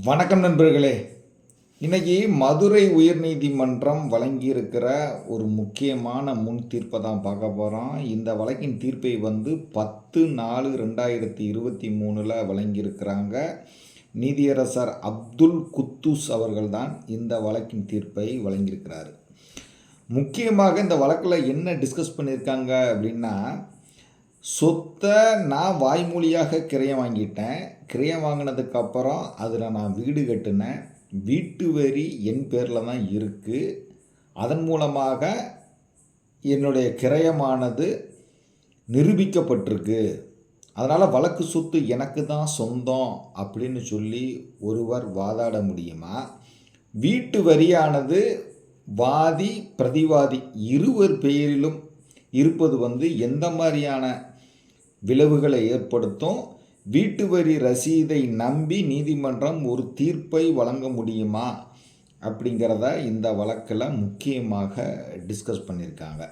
வணக்கம் நண்பர்களே. இன்னைக்கு மதுரை உயர்நீதிமன்றம் வழங்கியிருக்கிற ஒரு முக்கியமான முன் தீர்ப்பை தான் பார்க்க போகிறோம் இந்த வழக்கின் தீர்ப்பை வந்து பத்து நாலு ரெண்டாயிரத்தி இருபத்தி மூணில் வழங்கியிருக்கிறாங்க. நீதியரசர் அப்துல் குத்தூஸ் அவர்கள் தான் இந்த வழக்கின் தீர்ப்பை வழங்கியிருக்கிறார். முக்கியமாக இந்த வழக்கில் என்ன டிஸ்கஸ் பண்ணியிருக்காங்க அப்படின்னா சொத்தை நான் வாய்மொழியாக கிரையம் வாங்கிட்டேன். கிரையம் வாங்கினதுக்கு அப்புறம் அதில் நான் வீடு கட்டினேன். வீட்டு வரி என் பேரில் தான் இருக்குது அதன் மூலமாக என்னுடைய கிரயமானது நிரூபிக்கப்பட்டிருக்கு. அதனால் வழக்கு சொத்து எனக்கு தான் சொந்தம் அப்படின்னு சொல்லி ஒருவர் வாதாட முடியுமா? வீட்டு வரியானது வாதி பிரதிவாதி இருவர் பெயரிலும் இருப்பது வந்து எந்த மாதிரியான விளைவுகளை ஏற்படுத்தும்? வீட்டு வரி ரசீதை நம்பி நீதிமன்றம் ஒரு தீர்ப்பை வழங்க முடியுமா? அப்படிங்கிறத இந்த வழக்கில் முக்கியமாக டிஸ்கஸ் பண்ணியிருக்காங்க.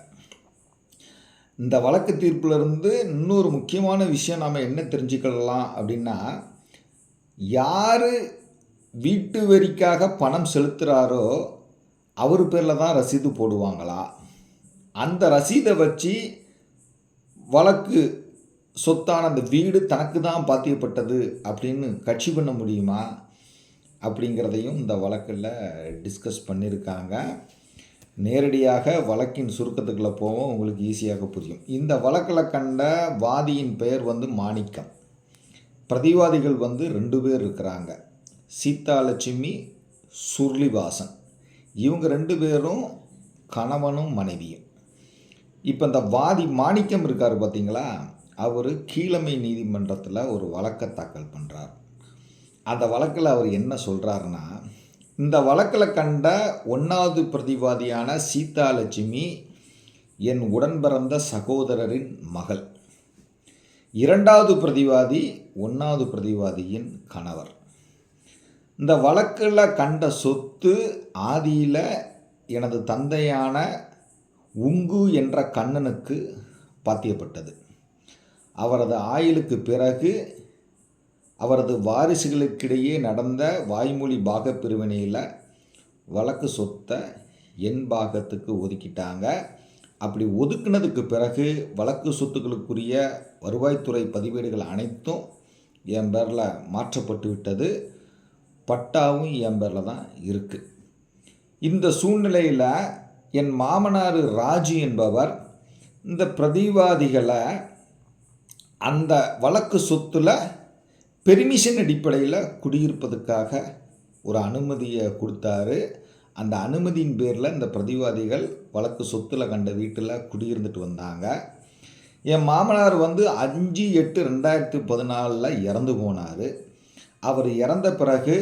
இந்த வழக்கு தீர்ப்பிலிருந்து இன்னொரு முக்கியமான விஷயம் நாம் என்ன தெரிஞ்சுக்கலாம் அப்படின்னா யார் வீட்டு வரிக்காக பணம் செலுத்துகிறாரோ அவர் பேரில் தான் ரசீது போடுவாங்களா? அந்த ரசீதை வச்சு வழக்கு சொத்தான அந்த வீடு தனக்கு தான் பாத்தியப்பட்டது அப்படின்னு கட்சி பண்ண முடியுமா அப்படிங்கிறதையும் இந்த வழக்கில் டிஸ்கஸ் பண்ணியிருக்காங்க. நேரடியாக வழக்கின் சுருக்கத்துக்குள்ளே போவோம் உங்களுக்கு ஈஸியாக புரியும். இந்த வழக்கில் கண்ட வாதியின் பெயர் வந்து மாணிக்கம். பிரதிவாதிகள் வந்து ரெண்டு பேர் இருக்கிறாங்க. சீதாலட்சுமி சுர்லிவாசன். இவங்க ரெண்டு பேரும் கணவனும் மனைவியும். இப்போ இந்த வாதி மாணிக்கம் இருக்கார் பார்த்தீங்களா அவர் கீழமை நீதிமன்றத்தில் ஒரு வழக்கை தாக்கல் பண்ணுறார் அந்த வழக்கில் அவர் என்ன சொல்கிறாருன்னா இந்த வழக்கில் கண்ட ஒன்றாவது பிரதிவாதியான சீதாலட்சுமி என் உடன்பிறந்த சகோதரரின் மகள். இரண்டாவது பிரதிவாதி ஒன்றாவது பிரதிவாதியின் கணவர். இந்த வழக்கில் கண்ட சொத்து ஆதியில் எனது தந்தையான உங்கு என்ற கண்ணனுக்கு பாத்தியப்பட்டது. அவரது ஆயுளுக்கு பிறகு அவரது வாரிசுகளுக்கிடையே நடந்த வாய்மொழி பாகப் பிரிவினையில் வழக்கு சொத்தை என் பாகத்துக்கு ஒதுக்கிட்டாங்க. அப்படி ஒதுக்குனதுக்கு பிறகு வழக்கு சொத்துக்களுக்குரிய வருவாய்த்துறை பதிவேடுகள் அனைத்தும் என் பேரில் மாற்றப்பட்டு விட்டது. பட்டாவும் என் பேரில் தான் இருக்குது இந்த சூழ்நிலையில் என் மாமனார் ராஜு என்பவர் இந்த பிரதிவாதிகளை அந்த வழக்கு சொத்தில் பெர்மிஷன் அடிப்படையில் குடியிருப்பதற்காக ஒரு அனுமதியை கொடுத்தாரு. அந்த அனுமதியின் பேரில் இந்த பிரதிவாதிகள் வழக்கு சொத்தில் கண்ட வீட்டில் குடியிருந்துட்டு வந்தாங்க. என் மாமனார் வந்து அஞ்சு எட்டு ரெண்டாயிரத்தி பதினாலில் இறந்து போனார். அவர் இறந்த பிறகு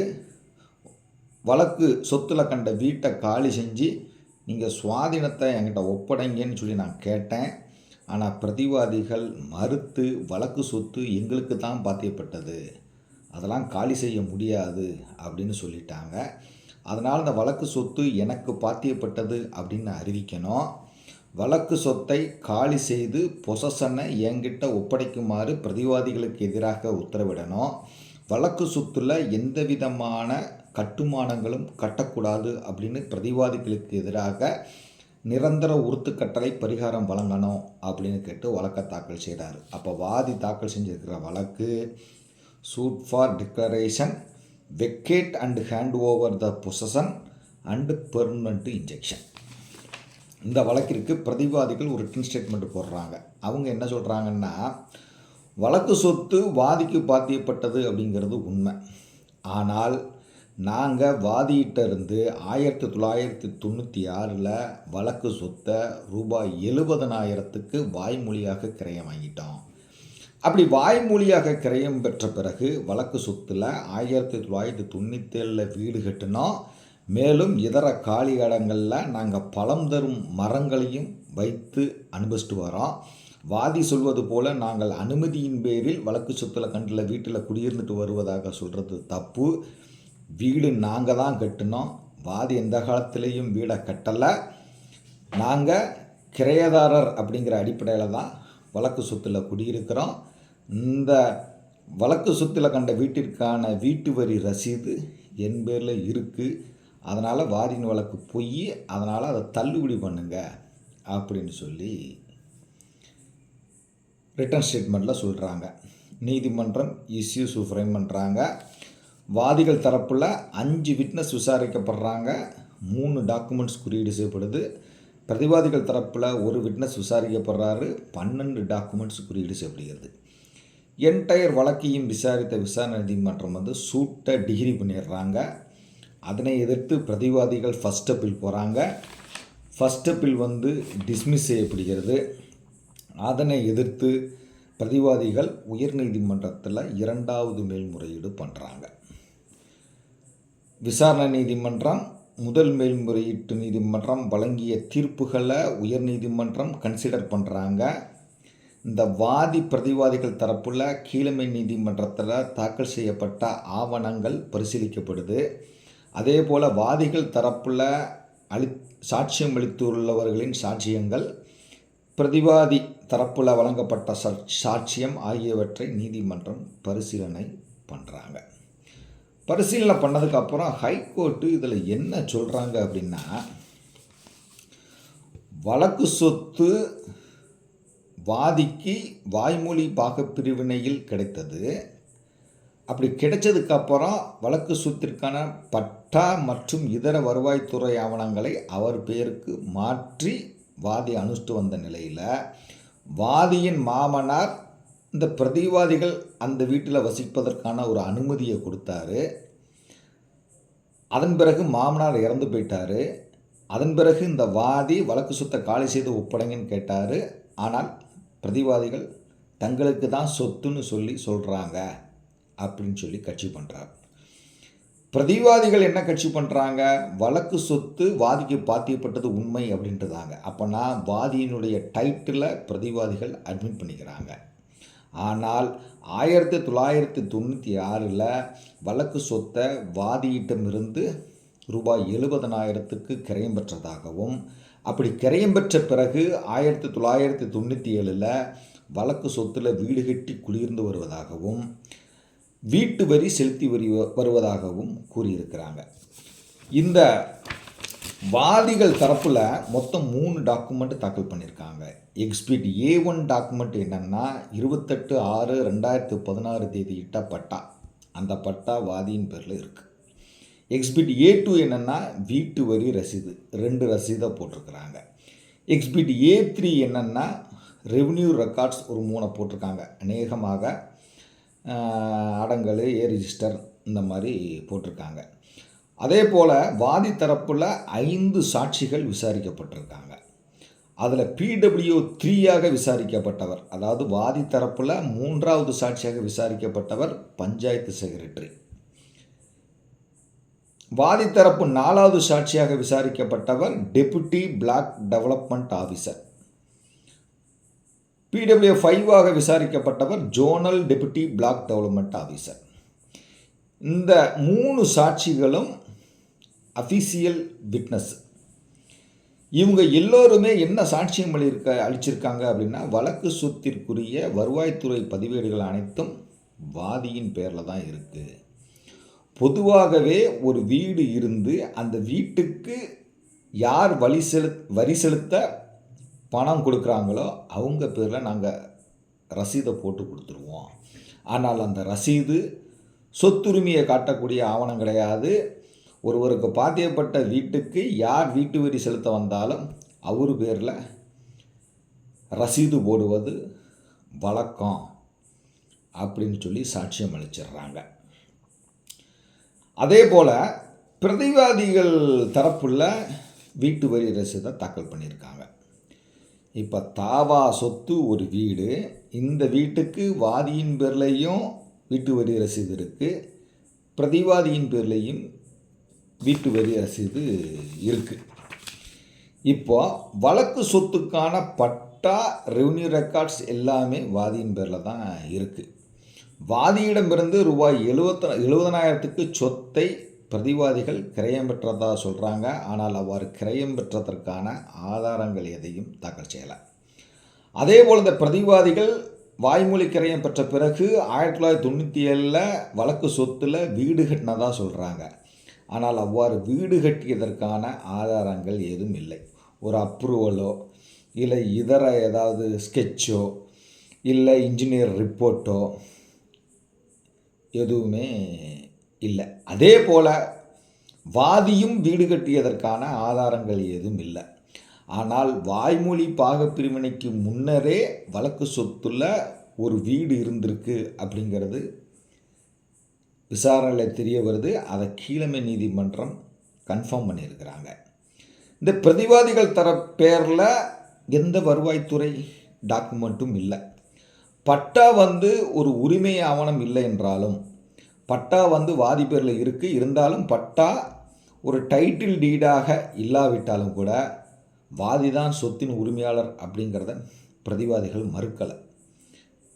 வழக்கு சொத்தில் கண்ட வீட்டை காலி செஞ்சு நீங்கள் சுவாதீனத்தை என்கிட்ட ஒப்படைங்கன்னு சொல்லி நான் கேட்டேன். ஆனால் பிரதிவாதிகள் மறுத்து வழக்கு சொத்து எங்களுக்கு தான் பாத்தியப்பட்டது. அதெல்லாம் காலி செய்ய முடியாது அப்படின்னு சொல்லிட்டாங்க. அதனால் இந்த வழக்கு சொத்து எனக்கு பாத்தியப்பட்டது அப்படின்னு அறிவிக்கணும். வழக்கு சொத்தை காலி செய்து பொசஷனை என்கிட்ட ஒப்படைக்குமாறு பிரதிவாதிகளுக்கு எதிராக உத்தரவிடணும். வழக்கு சொத்தில் எந்த விதமான கட்டுமானங்களும் கட்டக்கூடாது அப்படின்னு பிரதிவாதிகளுக்கு எதிராக நிரந்தர உறுத்து கட்டளை பரிகாரம் வழங்கணும் அப்படின்னு கேட்டு வழக்கை தாக்கல் செய்கிறார் அப்போ வாதி தாக்கல் செஞ்சிருக்கிற வழக்கு suit for declaration vacate and hand over the possession and permanent injunction இந்த வழக்கிற்கு பிரதிவாதிகள் ஒரு ரிட்டன் ஸ்டேட்மெண்ட் போடுறாங்க. அவங்க என்ன சொல்கிறாங்கன்னா வழக்கு சொத்து வாதிக்கு பாத்தியப்பட்டது அப்படிங்கிறது உண்மை. ஆனால் நாங்கள் வாதியிட்ட இருந்து ஆயிரத்தி தொள்ளாயிரத்தி தொண்ணூற்றி ஆறில் வழக்கு சொத்தை ரூபாய் எழுபதனாயிரத்துக்கு வாய்மொழியாக கிரயம் வாங்கிட்டோம். அப்படி வாய்மொழியாக கிரயம் பெற்ற பிறகு வழக்கு சொத்தில் ஆயிரத்தி தொள்ளாயிரத்தி தொண்ணூற்றேழில் வீடு கட்டினோம். மேலும் இதர காலி இடங்களில் நாங்கள் பழம் தரும் மரங்களையும் வைத்து அனுபவிச்சுட்டு வரோம். வாதி சொல்வது போல் நாங்கள் அனுமதியின் பேரில் வழக்கு சொத்தில் கண்டில் வீட்டில் குடியிருந்துட்டு வருவதாக சொல்கிறது தப்பு. வீடு நாங்கள் தான் கட்டினோம். வாதி எந்த காலத்திலையும் வீடை கட்டலை. நாங்கள் கிரையதாரர் அப்படிங்கிற அடிப்படையில் தான் வழக்கு சொத்தில் குடியிருக்கிறோம். இந்த வழக்கு சொத்தில் கண்ட வீட்டிற்கான வீட்டு வரி ரசீது என் பேரில் இருக்குது அதனால் வாதியின் வழக்கு போய் அதனால் அதை தள்ளுபடி பண்ணுங்க அப்படின்னு சொல்லி ரிட்டர்ன் ஸ்டேட்மெண்ட்டில் சொல்கிறாங்க நீதிமன்றம் இஸ்யூஸ் ஃப்ரேம் பண்ணுறாங்க வாதிகள் தரப்பில் அஞ்சு விட்னஸ் விசாரிக்கப்படுறாங்க. மூணு டாக்குமெண்ட்ஸ் குறியீடு செய்யப்படுது. பிரதிவாதிகள் தரப்பில் ஒரு விட்னஸ் விசாரிக்கப்படுறாரு. பன்னெண்டு டாக்குமெண்ட்ஸ் குறியீடு செய்யப்படுகிறது. என்டையர் வழக்கையும் விசாரித்த விசாரணை நீதிமன்றம் வந்து சூட்டை டிகிரி பண்ணிடுறாங்க. அதனை எதிர்த்து பிரதிவாதிகள் ஃபஸ்ட் அப்பீல் போகிறாங்க ஃபஸ்ட் அப்பீல் வந்து டிஸ்மிஸ் செய்யப்படுகிறது. அதனை எதிர்த்து பிரதிவாதிகள் உயர்நீதிமன்றத்தில் இரண்டாவது மேல்முறையீடு பண்ணுறாங்க விசாரணை நீதிமன்றம் முதல் மேல்முறையீட்டு நீதிமன்றம் வழங்கிய தீர்ப்புகளை உயர்நீதிமன்றம் கன்சிடர் பண்ணுறாங்க இந்த வாதி பிரதிவாதிகள் தரப்பில் கீழமை நீதிமன்றத்தில் தாக்கல் செய்யப்பட்ட ஆவணங்கள் பரிசீலிக்கப்படுது. அதே போல் வாதிகள் தரப்பில் அளி சாட்சியம் அளித்துள்ளவர்களின் சாட்சியங்கள் பிரதிவாதி தரப்பில் வழங்கப்பட்ட சா- சாட்சியம் ஆகியவற்றை நீதிமன்றம் பரிசீலனை பண்ணுறாங்க பரிசீலனை பண்ணதுக்கப்புறம் ஹைகோர்ட்டு இதில் என்ன சொல்கிறாங்க அப்படின்னா வழக்கு சொத்து வாதிக்கு வாய்மொழி பாகப்பிரிவினையில் கிடைத்தது. அப்படி கிடைச்சதுக்கப்புறம் வழக்கு சொத்திற்கான பட்டா மற்றும் இதர வருவாய்த்துறை ஆவணங்களை அவர் பேருக்கு மாற்றி வாதி அனுஷ்டு வந்த நிலையில் வாதியின் மாமனார் இந்த பிரதிவாதிகள் அந்த வீட்டில் வசிப்பதற்கான ஒரு அனுமதியை கொடுத்தாரு. அதன் பிறகு மாமனார் இறந்து போயிட்டாரு. அதன் பிறகு இந்த வாதி வழக்கு சொத்தை காலி செய்து ஒப்படைங்கன்னு கேட்டார். ஆனால் பிரதிவாதிகள் தங்களுக்கு தான் சொத்துன்னு சொல்லி சொல்கிறாங்க அப்படின்னு சொல்லி கட்சி பண்ணுறார் பிரதிவாதிகள் என்ன கட்சி பண்ணுறாங்க வழக்கு சொத்து வாதிக்கு பாத்தியப்பட்டது உண்மை அப்படின்றதாங்க அப்போனா வாதியினுடைய டைட்டிலை பிரதிவாதிகள் அட்மிட் பண்ணிக்கிறாங்க. ஆனால் ஆயிரத்தி தொள்ளாயிரத்தி தொண்ணூற்றி ஆறில் வழக்கு சொத்தை வாதியிட்டமிருந்து ரூபாய் எழுபதனாயிரத்துக்கு கிரயம் பெற்றதாகவும் அப்படி கிரயம் பெற்ற பிறகு ஆயிரத்தி தொள்ளாயிரத்தி தொண்ணூற்றி ஏழில் வழக்கு சொத்தில் வீடு கட்டி குளிர்ந்து வருவதாகவும் வீட்டு வரி செலுத்தி வரி வருவதாகவும் கூறியிருக்கிறாங்க. இந்த வாதிகள் தரப்பில் மொத்தம் மூணு டாக்குமெண்ட் தாக்கல் பண்ணியிருக்காங்க எக்ஸ்பிட் ஏ ஒன் டாக்குமெண்ட் என்னென்னா இருபத்தெட்டு ஆறு ரெண்டாயிரத்து பதினாறு தேதி இட்ட பட்டா. அந்த பட்டா வாதியின் பேரில் இருக்குது எக்ஸ்பிட் ஏ டூ என்னென்னா வீட்டு வரி ரசீது. ரெண்டு ரசீதை போட்டிருக்கிறாங்க. எக்ஸ்பிட் ஏ த்ரீ என்னென்னா ரெவன்யூ ரெக்கார்ட்ஸ் ஒரு மூணை போட்டிருக்காங்க. அநேகமாக அடங்கல் ஏ ரிஜிஸ்டர் இந்த மாதிரி போட்டிருக்காங்க. அதே போல் வாதி தரப்பில் ஐந்து சாட்சிகள் விசாரிக்கப்பட்டிருக்காங்க. அதில் பிடபிள்யூ த்ரீயாக விசாரிக்கப்பட்டவர் அதாவது வாதி தரப்பில் மூன்றாவது சாட்சியாக விசாரிக்கப்பட்டவர் பஞ்சாயத்து செக்ரட்டரி. வாதி தரப்பு நாலாவது சாட்சியாக விசாரிக்கப்பட்டவர் deputy block development officer PW ஃபைவாக விசாரிக்கப்பட்டவர் zonal deputy block development officer இந்த மூணு சாட்சிகளும் அஃபீஷியல் விட்னஸ் இவங்க எல்லோருமே என்ன சாட்சியம் அளிக்க அளிச்சிருக்காங்க அப்படின்னா வழக்கு சொத்திற்குரிய வருவாய்த்துறை பதிவேடுகள் அனைத்தும் வாதியின் பேரில் தான் இருக்குது பொதுவாகவே ஒரு வீடு இருந்து அந்த வீட்டுக்கு யார் வழி செலு வரி செலுத்த பணம் கொடுக்குறாங்களோ அவங்க பேரில் நாங்கள் ரசீதை போட்டு கொடுத்துருவோம். ஆனால் அந்த ரசீது சொத்துரிமையை காட்டக்கூடிய ஆவணம் கிடையாது. ஒருவருக்கு பாத்தியப்பட்ட வீட்டுக்கு யார் வீட்டு வரி செலுத்த வந்தாலும் அவர் பேரில் ரசீது போடுவது வழக்கம் அப்படின்னு சொல்லி சாட்சியம் அளிச்சிடுறாங்க. அதே போல் பிரதிவாதிகள் தரப்புள்ள வீட்டு வரி ரசீதை தாக்கல் பண்ணியிருக்காங்க. இப்போ தாவா சொத்து ஒரு வீடு இந்த வீட்டுக்கு வாதியின் பேர்லேயும் வீட்டு வரி ரசீது இருக்குது பிரதிவாதியின் பேர்லேயும் வீட்டு வரி ரசீது இருக்குது இப்போ வழக்கு சொத்துக்கான பட்டா ரெவன்யூ ரெக்கார்ட்ஸ் எல்லாமே வாதியின் பேரில் தான் இருக்குது வாதியிடமிருந்து ரூபாய் எழுபத்த எழுபதனாயிரத்துக்கு சொத்தை பிரதிவாதிகள் கிரயம் பெற்றதா சொல்கிறாங்க ஆனால் அவ்வாறு கிரயம் பெற்றதற்கான ஆதாரங்கள் எதையும் தாக்கல் செய்யலை. அதே போல் இந்த பிரதிவாதிகள் வாய்மொழி கிரயம் பெற்ற பிறகு ஆயிரத்தி தொள்ளாயிரத்தி தொண்ணூற்றி ஏழில் வழக்கு சொத்தில் வீடு கட்டினதாக சொல்கிறாங்க ஆனால் அவ்வாறு வீடு கட்டியதற்கான ஆதாரங்கள் எதுவும் இல்லை. ஒரு அப்ரூவலோ இல்லை இதர ஏதாவது ஸ்கெட்சோ இல்லை இன்ஜினியர் ரிப்போர்ட்டோ எதுவுமே இல்லை. அதே போல் வாதியும் வீடு கட்டியதற்கான ஆதாரங்கள் எதுவும் இல்லை. ஆனால் வாய்மொழி பாகப்பிரிவினைக்கு முன்னரே வழக்கு சொத்துல ஒரு வீடு இருந்திருக்கு அப்படிங்கிறது விசாரணையில் தெரிய வருது அதை கீழமை நீதிமன்றம் கன்ஃபார்ம் பண்ணியிருக்கிறாங்க. இந்த பிரதிவாதிகள் தர பேரில் எந்த வருவாய்த்துறை டாக்குமெண்ட்டும் இல்லை. பட்டா வந்து ஒரு உரிமை ஆவணம் இல்லை என்றாலும் பட்டா வந்து வாதி பேரில் இருக்குது இருந்தாலும் பட்டா ஒரு டைட்டில் டீடாக இல்லாவிட்டாலும் கூட வாதி தான் சொத்தின் உரிமையாளர் அப்படிங்கிறத பிரதிவாதிகள் மறுக்கலை.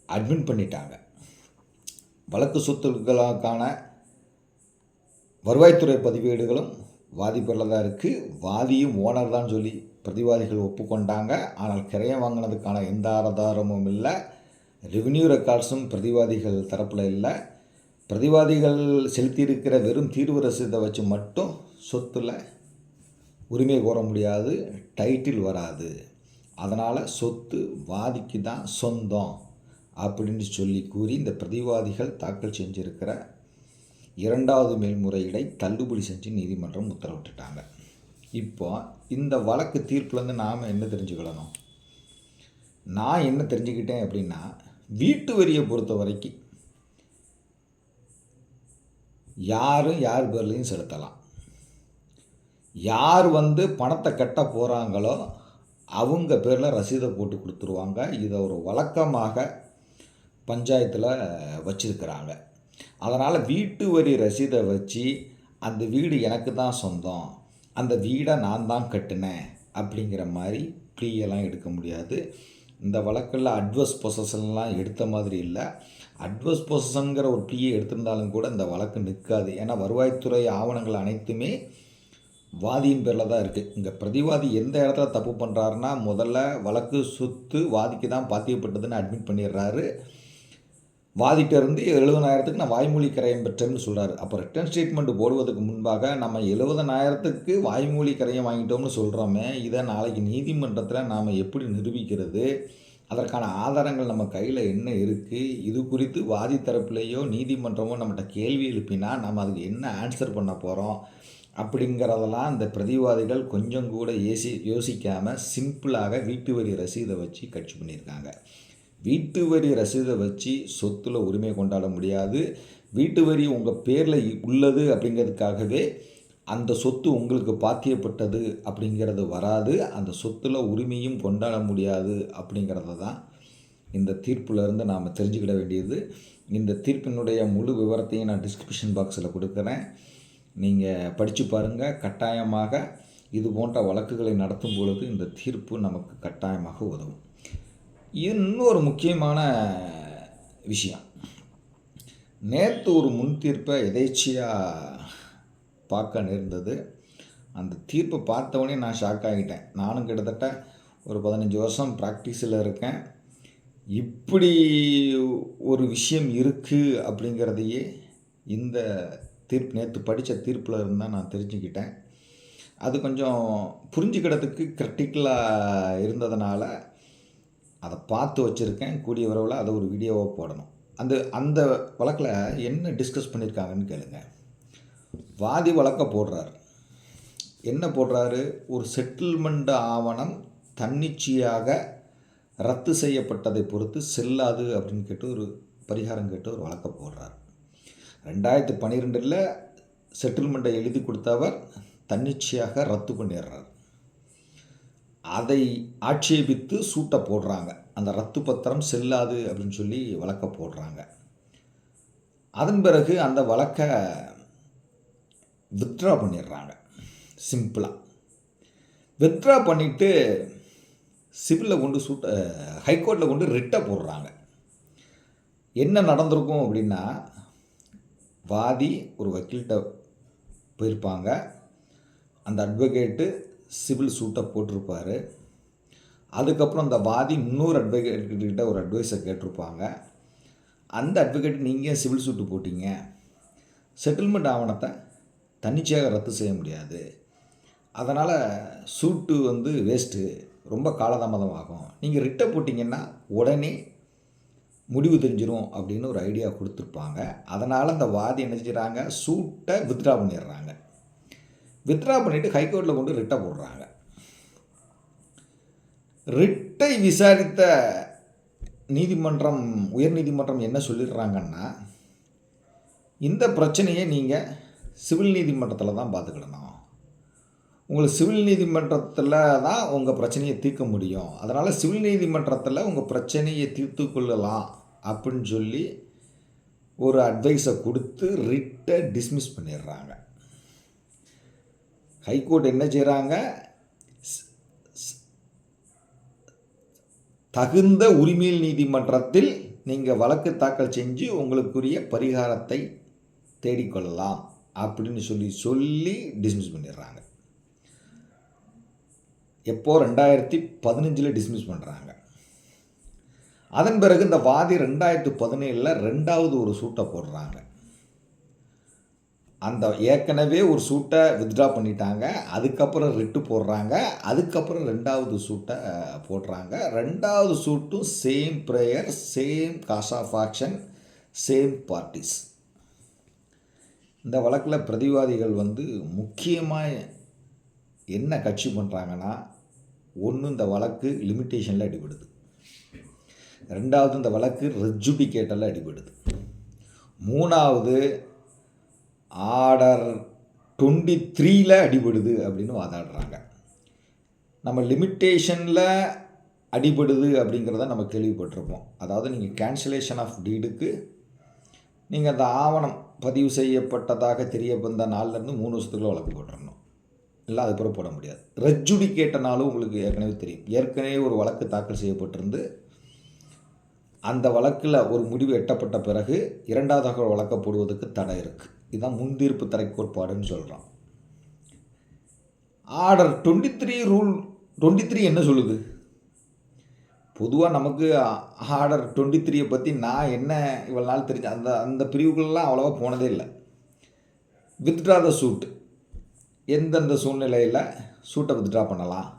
அட்மிட் பண்ணிட்டாங்க. வழக்கு சொத்துக்களுக்கான வருவாய்த்துறை பதிவேடுகளும் வாதி தான் இருக்குது வாதியும் ஓனர் தான் சொல்லி பிரதிவாதிகள் ஒப்புக்கொண்டாங்க. ஆனால் கிரையம் வாங்கினதுக்கான எந்த ஆதாரமும் இல்லை. ரெவின்யூ ரெக்கார்ட்ஸும் பிரதிவாதிகள் தரப்பில் இல்லை. பிரதிவாதிகள் செலுத்தியிருக்கிற வெறும் தீர்வு ரசீதை வச்சு மட்டும் சொத்தில் உரிமை கோர முடியாது. டைட்டில் வராது. அதனால் சொத்து வாதிக்கு தான் சொந்தம். அப்படின்னு சொல்லி கூறி இந்த பிரதிவாதிகள் தாக்கல் செஞ்சிருக்கிற இரண்டாவது மேல்முறையீடை தள்ளுபடி செஞ்சு நீதிமன்றம் உத்தரவிட்டுட்டாங்க. இப்போ இந்த வழக்கு தீர்ப்புலேருந்து நாம் என்ன தெரிஞ்சுக்கணும் நான் என்ன தெரிஞ்சுக்கிட்டேன் அப்படின்னா வீட்டு வரியை பொறுத்த வரைக்கும் யாரும் யார் பேர்லையும் செலுத்தலாம். யார் வந்து பணத்தை கட்ட போகிறாங்களோ அவங்க பேரில் ரசீதை போட்டு கொடுத்துருவாங்க. இதை ஒரு வழக்கமாக பஞ்சாயத்தில் வச்சுருக்கிறாங்க. அதனால் வீட்டு வரி ரசீதை வச்சு அந்த வீடு எனக்கு தான் சொந்தம் அந்த வீடை நான் தான் கட்டினேன் அப்படிங்கிற மாதிரி ப்ளீயெல்லாம் எடுக்க முடியாது. இந்த வழக்கில் அட்வஸ் பொசஷன்லாம் எடுத்த மாதிரி இல்லை. அட்வஸ் பொசஷனுங்கிற ஒரு ப்ளீயை எடுத்திருந்தாலும் கூட இந்த வழக்கு நிற்காது. ஏன்னா வருவாய்த்துறை ஆவணங்கள் அனைத்துமே வாதியின் பேரில் தான் இருக்குது இங்கே பிரதிவாதி எந்த இடத்துல தப்பு பண்ணுறாருன்னா முதல்ல வழக்கு சொத்து வாதிக்கு தான் பாத்தியப்பட்டதுன்னு அட்மிட் பண்ணிடுறாரு. வாதிட்ட இருந்து எழுபதாயிரத்துக்கு நான் வாய்மொழி கரையம் பெற்றேன்னு சொல்கிறாரு அப்போ ரிட்டர்ன் ஸ்டேட்மெண்ட் போடுவதற்கு முன்பாக நம்ம எழுபதனாயிரத்துக்கு வாய்மொழி கரையம் வாங்கிட்டோம்னு சொல்கிறோமே இதை நாளைக்கு நீதிமன்றத்தில் நாம் எப்படி நிரூபிக்கிறது? அதற்கான ஆதாரங்கள் நம்ம கையில் என்ன இருக்குது இது குறித்து வாதி தரப்புலேயோ நீதிமன்றமோ நம்மகிட்ட கேள்வி எழுப்பினா நம்ம அதுக்கு என்ன ஆன்சர் பண்ண போகிறோம் அப்படிங்கிறதெல்லாம் இந்த பிரதிவாதிகள் கொஞ்சம் கூட ஏசி யோசிக்காமல் சிம்பிளாக வீட்டு வரி ரசீதை வச்சு கட்சி பண்ணியிருக்காங்க. வீட்டு வரி ரசீதை வச்சு சொத்தில் உரிமை கொண்டாட முடியாது. வீட்டு வரி உங்கள் பேரில் உள்ளது அப்படிங்கிறதுக்காகவே அந்த சொத்து உங்களுக்கு பாத்தியப்பட்டது அப்படிங்கிறது வராது. அந்த சொத்தில் உரிமையும் கொண்டாட முடியாது அப்படிங்கிறத தான் இந்த தீர்ப்புலேருந்து நாம் தெரிஞ்சுக்கிட வேண்டியது. இந்த தீர்ப்பினுடைய முழு விவரத்தையும் நான் டிஸ்கிரிப்ஷன் பாக்ஸில் கொடுக்குறேன். நீங்கள் படித்து பாருங்கள் கட்டாயமாக இது போன்ற வழக்குகளை நடத்தும் பொழுது இந்த தீர்ப்பு நமக்கு கட்டாயமாக உதவும். இன்னொரு முக்கியமான விஷயம். நேற்று ஒரு முன் தீர்ப்பை எதேச்சியாக பார்க்க நேர்ந்தது. அந்த தீர்ப்பை பார்த்தவொடனே நான் ஷாக் ஆகிட்டேன். நானும் கிட்டத்தட்ட ஒரு பதினஞ்சு வருஷம் ப்ராக்டிஸில் இருக்கேன். இப்படி ஒரு விஷயம் இருக்குது அப்படிங்கிறதையே இந்த தீர்ப்பு நேற்று படித்த தீர்ப்பில் இருந்தால் நான் தெரிஞ்சுக்கிட்டேன். அது கொஞ்சம் புரிஞ்சுக்கிறதுக்கு கிரிட்டிக்கலாக இருந்ததுனால அதை பார்த்து வச்சுருக்கேன். கூடிய விரைவில் அதை ஒரு வீடியோவாக போடணும். அந்த அந்த வழக்கில் என்ன டிஸ்கஸ் பண்ணியிருக்காங்கன்னு கேளுங்க. வாதி வழக்க போடுறார். என்ன போடுறாரு? ஒரு செட்டில்மெண்ட் ஆவணம் தன்னிச்சையாக ரத்து செய்யப்பட்டதை பொறுத்து செல்லாது அப்படின்னு கேட்டு ஒரு பரிகாரம் கேட்டு ஒரு வழக்க போடுறார். ரெண்டாயிரத்தி பன்னிரெண்டில் செட்டில்மெண்ட்டை எழுதி கொடுத்தவர் தன்னிச்சையாக ரத்து பண்ணிடுறார். அதை ஆட்சேபித்து சூட்டை போடுறாங்க. அந்த ரத்து பத்திரம் செல்லாது அப்படின்னு சொல்லி வழக்க போடுறாங்க. அதன் பிறகு அந்த வழக்கை வித்ட்ரா பண்ணிடுறாங்க. சிம்பிளாக வித்ட்ரா பண்ணிவிட்டு சிவிலில் கொண்டு சூட்ட ஹைகோர்ட்டில் கொண்டு ரிட்டை போடுறாங்க. என்ன நடந்திருக்கும் அப்படின்னா வாதி ஒரு வக்கீல்கிட்ட போயிருப்பாங்க. அந்த அட்வொகேட்டு சிவில் சூட்டை போட்டிருப்பார். அதுக்கப்புறம் அந்த வாதி இன்னொரு அட்வொகேட்கிட்ட ஒரு அட்வைஸை கேட்டிருப்பாங்க. அந்த அட்வொகேட் நீங்கள் சிவில் சூட்டு போட்டீங்க? செட்டில்மெண்ட் ஆவணத்தை தன்னிச்சையாக ரத்து செய்ய முடியாது. அதனால் சூட்டு வந்து வேஸ்ட்டு ரொம்ப காலதாமதம் ஆகும் நீங்கள் ரிட்டை போட்டிங்கன்னா உடனே முடிவு தெரிஞ்சிரும் அப்படின்னு ஒரு ஐடியா கொடுத்துருப்பாங்க. அதனால் அந்த வாதி என்ன செய்கிறாங்க சூட்டை வித்ட்ரா பண்ணிடுறாங்க. வித்ட்ரா பண்ணிவிட்டு ஹைகோர்ட்டில் கொண்டு ரிட்டை போடுறாங்க. ரிட்டை விசாரித்த நீதிமன்றம் உயர்நீதிமன்றம் என்ன சொல்லிடுறாங்கன்னா இந்த பிரச்சனையை நீங்கள் சிவில் நீதிமன்றத்தில் தான் பார்த்துக்கிடணும். உங்களுக்கு சிவில் நீதிமன்றத்தில் தான் உங்கள் பிரச்சனையை தீர்க்க முடியும். அதனால் சிவில் நீதிமன்றத்தில் உங்கள் பிரச்சனையை தீர்த்து கொள்ளலாம் அப்படின்னு சொல்லி ஒரு அட்வைஸை கொடுத்து ரிட்டை டிஸ்மிஸ் பண்ணிடுறாங்க. ஹைகோர்ட் என்ன செய்கிறாங்க தகுந்த உரிமையில் நீதிமன்றத்தில் நீங்கள் வழக்கு தாக்கல் செஞ்சு உங்களுக்குரிய பரிகாரத்தை தேடிக்கொள்ளலாம் அப்படின்னு சொல்லி சொல்லி டிஸ்மிஸ் பண்ணிடுறாங்க. எப்போ? ரெண்டாயிரத்தி பதினஞ்சில் டிஸ்மிஸ் பண்ணுறாங்க அதன் பிறகு இந்த வாதி ரெண்டாயிரத்தி பதினேழில் ரெண்டாவது ஒரு சூட்டை போடுறாங்க. அந்த ஏற்கனவே ஒரு சூட்டை வித்ட்ரா பண்ணிட்டாங்க. அதுக்கப்புறம் ரிட்டு போடுறாங்க. அதுக்கப்புறம் ரெண்டாவது சூட்டை போடுறாங்க. ரெண்டாவது சூட்டும் same prayer same cause of action same parties இந்த வழக்கில் பிரதிவாதிகள் வந்து முக்கியமாக என்ன கட்சி பண்ணுறாங்கன்னா ஒன்று இந்த வழக்கு லிமிட்டேஷனில் அடிபடுது. ரெண்டாவது இந்த வழக்கு ரெஜுடிகேட்டரில் அடிபடுது. மூணாவது ஆர்டர் டுவெண்ட்டி த்ரீல அடிபடுது அப்படின்னு வாதாடுறாங்க. நம்ம லிமிட்டேஷனில் அடிபடுது அப்படிங்கிறத நம்ம கேள்விப்பட்டிருப்போம். அதாவது நீங்கள் கேன்சலேஷன் ஆஃப் டீடுக்கு நீங்கள் அந்த ஆவணம் பதிவு செய்யப்பட்டதாக தெரிய வந்த நாள்லேருந்து மூணு வருஷத்துக்குள்ள வழக்கு போட்டுடணும் இல்லை அதுக்கப்புறம் போட முடியாது. ரெஜுடிகேட்டனாலும் உங்களுக்கு ஏற்கனவே தெரியும். ஏற்கனவே ஒரு வழக்கு தாக்கல் செய்யப்பட்டிருந்து அந்த வழக்கில் ஒரு முடிவு எட்டப்பட்ட பிறகு இரண்டாவதாக வழக்க போடுவதற்கு தடை இருக்குது இதுதான் முன்தீர்ப்பு தடை கோட்பாடுன்னு சொல்கிறோம் order twenty three rule twenty three என்ன சொல்லுது? பொதுவாக நமக்கு ஆர்டர் டுவெண்ட்டி த்ரீயை பற்றி நான் என்ன இவ்வளோ நாள் தெரிஞ்ச அந்த அந்த பிரிவுகளெலாம் அவ்வளோவா போனதே இல்லை. வித்ட்ரா த சூட் எந்தெந்த சூழ்நிலையில் சூட்டை வித்ட்ரா பண்ணலாம்?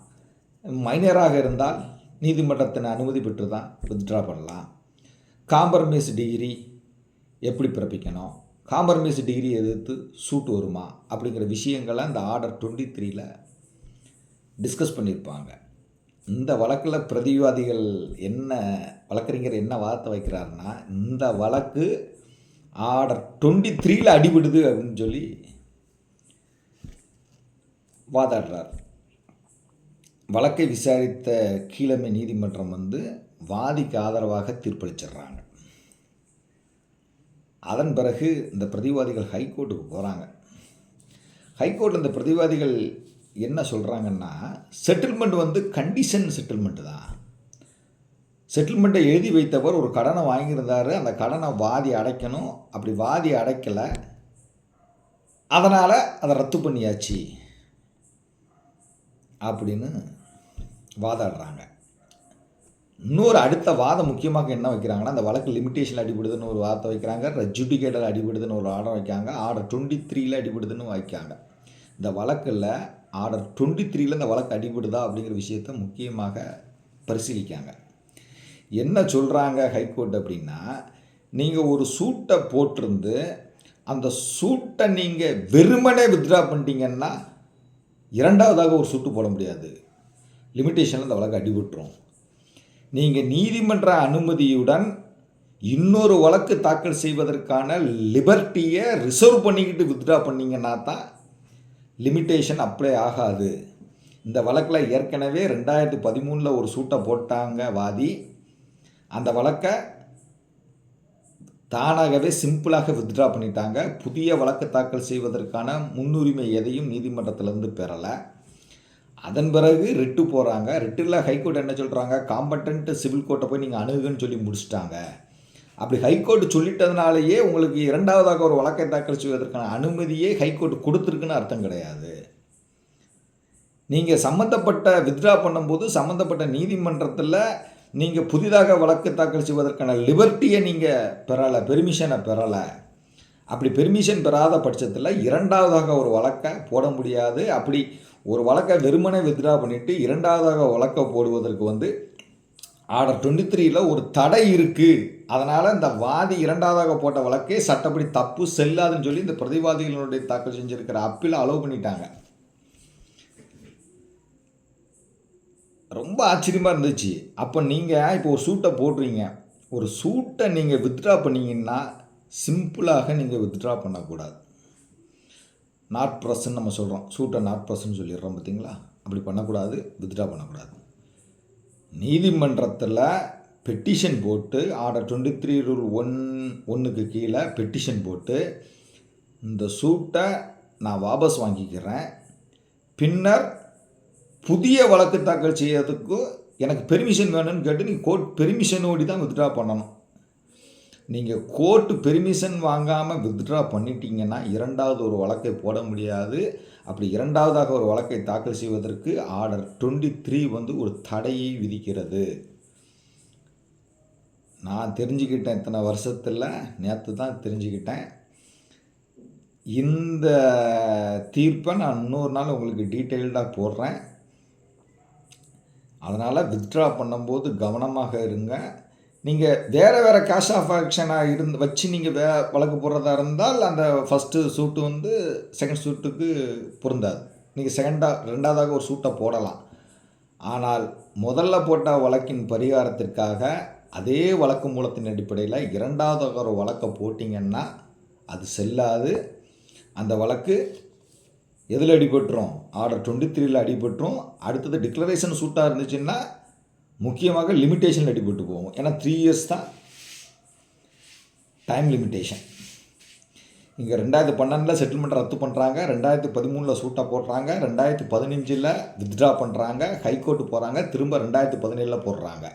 மைனராக இருந்தால் நீதிமன்றத்தின் அனுமதி பெற்று தான் வித்ட்ரா பண்ணலாம். காம்ப்ரமைஸ் டிகிரி எப்படி பிறப்பிக்கணும்? காம்ப்ரமைஸ் டிகிரி எதிர்த்து சூட் வருமா அப்படிங்கிற விஷயங்களை அந்த ஆர்டர் டுவெண்ட்டி த்ரீல டிஸ்கஸ் பண்ணியிருப்பாங்க. இந்த வழக்கில் பிரதிவாதிகள் என்ன வழக்கறிஞர் என்ன வார்த்தை வைக்கிறாருன்னா இந்த வழக்கு ஆர்டர் டுவெண்ட்டி த்ரீல அடிபடுது அப்படின்னு சொல்லி வாதாடுறார். வழக்கை விசாரித்த கீழமை நீதிமன்றம் வந்து வாதிக்கு ஆதரவாக தீர்ப்பளிச்சிடுறாங்க. அதன் பிறகு இந்த பிரதிவாதிகள் ஹைகோர்ட்டுக்கு போகிறாங்க ஹைகோர்ட் இந்த பிரதிவாதிகள் என்ன சொல்கிறாங்கன்னா செட்டில்மெண்ட் வந்து கண்டிஷன் செட்டில்மெண்ட்டு தான். செட்டில்மெண்ட்டை எழுதி வைத்தவர் ஒரு கடனை வாங்கியிருந்தார். அந்த கடனை வாதி அடைக்கணும். அப்படி வாதி அடைக்கலை. அதனால் அதை ரத்து பண்ணியாச்சு. அப்படின்னு வாதாடுறாங்க. இன்னொரு அடுத்த வாதம் முக்கியமாக என்ன வைக்கிறாங்கன்னா அந்த வழக்கு லிமிட்டேஷன் அடிபடுதுன்னு ஒரு வார்த்தை வைக்கிறாங்க ரெஜுடிகேட்டர் அடிபடுதுன்னு ஒரு ஆர்டர் வைக்காங்க ஆர்டர் டுவெண்ட்டி த்ரீல அடிபடுதுன்னு வைக்காங்க இந்த வழக்கில் ஆர்டர் டுவெண்ட்டி த்ரீல இந்த வழக்கு அடிபடுதா அப்படிங்கிற விஷயத்த முக்கியமாக பரிசீலிக்காங்க என்ன சொல்கிறாங்க ஹைகோர்ட் அப்படின்னா நீங்கள் ஒரு சூட்டை போட்டிருந்து அந்த சூட்டை நீங்கள் வெறுமனே வித்ட்ரா பண்ணிட்டீங்கன்னா இரண்டாவதாக ஒரு சூட்டு போட முடியாது. லிமிட்டேஷனில் இந்த வழக்கு அடிபட்டுரும். நீங்கள் நீதிமன்ற அனுமதியுடன் இன்னொரு வழக்கு தாக்கல் செய்வதற்கான லிபர்ட்டியை ரிசர்வ் பண்ணிக்கிட்டு வித்ட்ரா பண்ணிங்கன்னா தான் லிமிட்டேஷன் அப்ளை ஆகாது. இந்த வழக்கில் ஏற்கனவே ரெண்டாயிரத்தி பதிமூணில் ஒரு சூட்டை போட்டாங்க வாதி. அந்த வழக்கை தானாகவே சிம்பிளாக வித்ட்ரா பண்ணிட்டாங்க. புதிய வழக்கு தாக்கல் செய்வதற்கான முன்னுரிமை எதையும் நீதிமன்றத்திலேருந்து பெறலை. அதன் பிறகு ரிட்டு போகிறாங்க ரிட்டில் ஹைகோர்ட் என்ன சொல்கிறாங்க காம்பட்டன்ட் சிவில் கோர்ட்டை போய் நீங்கள் அணுகுன்னு சொல்லி முடிச்சிட்டாங்க. அப்படி ஹைகோர்ட் சொல்லிட்டதுனாலேயே உங்களுக்கு இரண்டாவதாக ஒரு வழக்கை தாக்கல் செய்வதற்கான அனுமதியே ஹைகோர்ட் கொடுத்துருக்குன்னு அர்த்தம் கிடையாது. நீங்கள் சம்மந்தப்பட்ட வித்ட்ரா பண்ணும்போது சம்மந்தப்பட்ட நீதிமன்றத்தில் நீங்கள் புதிதாக வழக்கு தாக்கல் செய்வதற்கான லிபர்ட்டியை நீங்கள் பெறலை பெர்மிஷனை பெறலை. அப்படி பெர்மிஷன் பெறாத பட்சத்தில் இரண்டாவதாக ஒரு வழக்கை போட முடியாது. அப்படி ஒரு வழக்கை வெறுமனே வித்ட்ரா பண்ணிவிட்டு இரண்டாவதாக வழக்கை போடுவதற்கு வந்து ஆர்டர் டுவெண்ட்டி த்ரீயில் ஒரு தடை இருக்குது அதனால் இந்த வாதி இரண்டாவதாக போட்ட வழக்கே சட்டப்படி தப்பு செல்லாதுன்னு சொல்லி இந்த பிரதிவாதிகளுடைய தாக்கல் செஞ்சுருக்கிற அப்பீல் அலோவ் பண்ணிட்டாங்க. ரொம்ப ஆச்சரியமாக இருந்துச்சு. அப்போ நீங்கள் இப்போ ஒரு சூட்டை போடுறீங்க. ஒரு சூட்டை நீங்கள் வித்ட்ரா பண்ணீங்கன்னா சிம்பிளாக நீங்கள் வித்ட்ரா பண்ணக்கூடாது. நாட் ப்ரெஸ்ன்னு நம்ம சொல்கிறோம் சூட்டை நாட் ப்ரெஸ்ன்னு சொல்லிடுறோம் பார்த்தீங்களா? அப்படி பண்ணக்கூடாது வித்ட்ரா பண்ணக்கூடாது. நீதிமன்றத்தில் பெட்டிஷன் போட்டு order twenty three rule one ஒன்றுக்கு கீழே பெட்டிஷன் போட்டு இந்த சூட்டை நான் வாபஸ் வாங்கிக்கிறேன். பின்னர் புதிய வழக்கு தாக்கல் செய்யறதுக்கு எனக்கு பெர்மிஷன் வேணும்னு கேட்டு நீங்கள் கோர்ட் பெர்மிஷனோடி தான் வித்ட்ரா பண்ணணும். நீங்கள் கோர்ட்டு பெர்மிஷன் வாங்காமல் வித்ட்ரா பண்ணிட்டீங்கன்னா இரண்டாவது ஒரு வழக்கை போட முடியாது. அப்படி இரண்டாவதாக ஒரு வழக்கை தாக்கல் செய்வதற்கு ஆர்டர் டுவெண்ட்டி த்ரீ வந்து ஒரு தடையை விதிக்கிறது. நான் தெரிஞ்சுக்கிட்டேன் இத்தனை வருஷத்தில் நேற்று தான் தெரிஞ்சுக்கிட்டேன். இந்த தீர்ப்பை நான் இன்னொரு நாள் உங்களுக்கு டீட்டெயில்டாக போடுறேன். அதனால் வித்ட்ரா பண்ணும்போது கவனமாக இருங்க. நீங்கள் வேறு வேறு கேஷ் ஆஃப் ஆக்ஷனாக இருந்து வச்சு நீங்கள் வே வழக்கு போடுறதா இருந்தால் அந்த ஃபஸ்ட்டு சூட்டு வந்து செகண்ட் சூட்டுக்கு பொருந்தாது. நீங்கள் செகண்டாக ரெண்டாவதாக ஒரு சூட்டை போடலாம். ஆனால் முதல்ல போட்ட வழக்கின் பரிகாரத்திற்காக அதே வழக்கு மூலத்தின் அடிப்படையில் இரண்டாவதாக ஒரு வழக்கை போட்டிங்கன்னா அது செல்லாது. அந்த வழக்கு எதில் அடிபட்டுரும்? ஆர்டர் டுவெண்ட்டி த்ரீல அடிபட்டுரும். அடுத்தது டிக்ளரேஷன் சூட்டாக இருந்துச்சுன்னா முக்கியமாக லிமிட்டேஷன் அடிபட்டு போவோம் ஏன்னா த்ரீ இயர்ஸ் தான் டைம் லிமிட்டேஷன் இங்கே ரெண்டாயிரத்து பன்னெண்டில் செட்டில்மெண்ட் ரத்து பண்ணுறாங்க ரெண்டாயிரத்து பதிமூணில் சூட்டாக போடுறாங்க ரெண்டாயிரத்து பதினஞ்சில் வித்ட்ரா பண்ணுறாங்க ஹைகோர்ட்டு போகிறாங்க திரும்ப ரெண்டாயிரத்து பதினேழில் போடுறாங்க.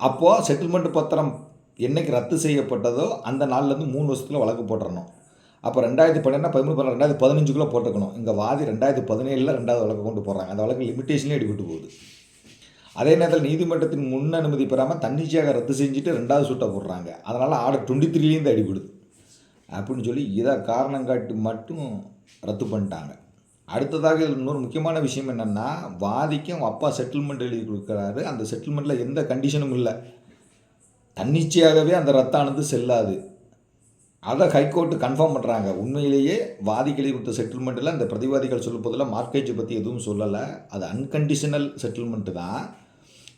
அப்போது செட்டில்மெண்ட் பத்திரம் என்னைக்கு ரத்து செய்யப்பட்டதோ அந்த நாள்லேருந்து மூணு வருஷத்தில் வழக்கு போட்டுறணும். அப்போ ரெண்டாயிரத்தி பன்னெண்டு பதிமூணு பன்னெண்டு ரெண்டாயிரத்தி பதினஞ்சுக்குள்ளே போட்டுக்கணும் இங்கே வாதி ரெண்டாயிரத்தி பதினேழில் ரெண்டாவது வழக்கு கொண்டு போகிறாங்க அந்த வழக்கு லிமிட்டேஷனே அடிபட்டு போகுது. அதே நேரத்தில் நீதிமன்றத்தின் முன் அனுமதி பெறாமல் தன்னிச்சையாக ரத்து செஞ்சுட்டு ரெண்டாவது சூட்டை போடுறாங்க. அதனால் ஆர்டர் டுவெண்ட்டி த்ரீலேருந்து அடிபடுது அப்படின்னு சொல்லி இதை காரணம் காட்டி மட்டும் ரத்து பண்ணிட்டாங்க. அடுத்ததாக இதில் இன்னொரு முக்கியமான விஷயம் என்னென்னா வாதிக்கு அவங்க அப்பா செட்டில்மெண்ட் எழுதி கொடுக்குறாரு. அந்த செட்டில்மெண்ட்டில் எந்த கண்டிஷனும் இல்லை. தன்னிச்சையாகவே அந்த ரத்தானது செல்லாது. அதை ஹைகோர்ட்டு கன்ஃபார்ம் பண்ணுறாங்க உண்மையிலேயே வாதிக்கு எழுதி கொடுத்த செட்டில்மெண்ட்டில் அந்த பிரதிவாதிகள் சொல்லும்போதில் மார்க்கேஜை பற்றி எதுவும் சொல்லலை. அது அன்கண்டிஷனல் செட்டில்மெண்ட்டு தான்.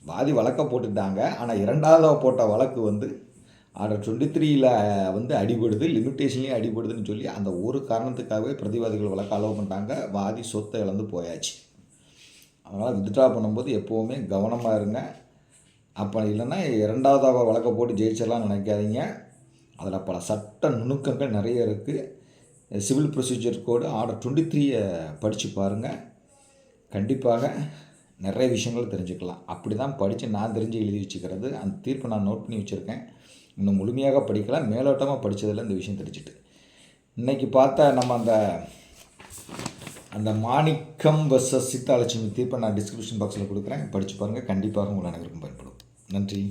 வாதி வழக்க போட்டுட்டாங்க. ஆனால் இரண்டாவது போட்ட வழக்கு வந்து ஆர்டர் டுவெண்ட்டி த்ரீயில் வந்து அடிபடுது லிமிட்டேஷன்லேயும் அடிபடுதுன்னு சொல்லி அந்த ஒரு காரணத்துக்காகவே பிரதிவாதிகள் வழக்கு அலோவ் பண்ணிட்டாங்க. வாதி சொத்தை இழந்து போயாச்சு. அதனால் வித்ட்ரா பண்ணும்போது எப்போவுமே கவனமாக இருங்க. அப்போ இல்லைன்னா இரண்டாவதாக வழக்க போட்டு ஜெயிச்சிடலாம் நினைக்காதீங்க. அதில் பல சட்ட நுணுக்கங்கள் நிறைய இருக்குது civil procedure code order twenty த்ரீயை படித்து பாருங்கள் கண்டிப்பாக நிறைய விஷயங்கள் தெரிஞ்சுக்கலாம். அப்படி தான் படித்து நான் தெரிஞ்சு எழுதி வச்சுக்கிறது. அந்த தீர்ப்பை நான் நோட் பண்ணி வச்சுருக்கேன். இன்னும் முழுமையாக படிக்கலாம் மேலோட்டமாக படித்ததில் இந்த விஷயம் தெரிஞ்சுட்டு. இன்றைக்கி பார்த்தா நம்ம அந்த அந்த மாணிக்கம் வர்சஸ் சீதாலட்சுமி தீர்ப்பை நான் டிஸ்கிரிப்ஷன் பாக்ஸில் கொடுக்குறேன். படித்து பாருங்கள் கண்டிப்பாக உங்கள் அனைவருக்கும் பயன்படும். நன்றி.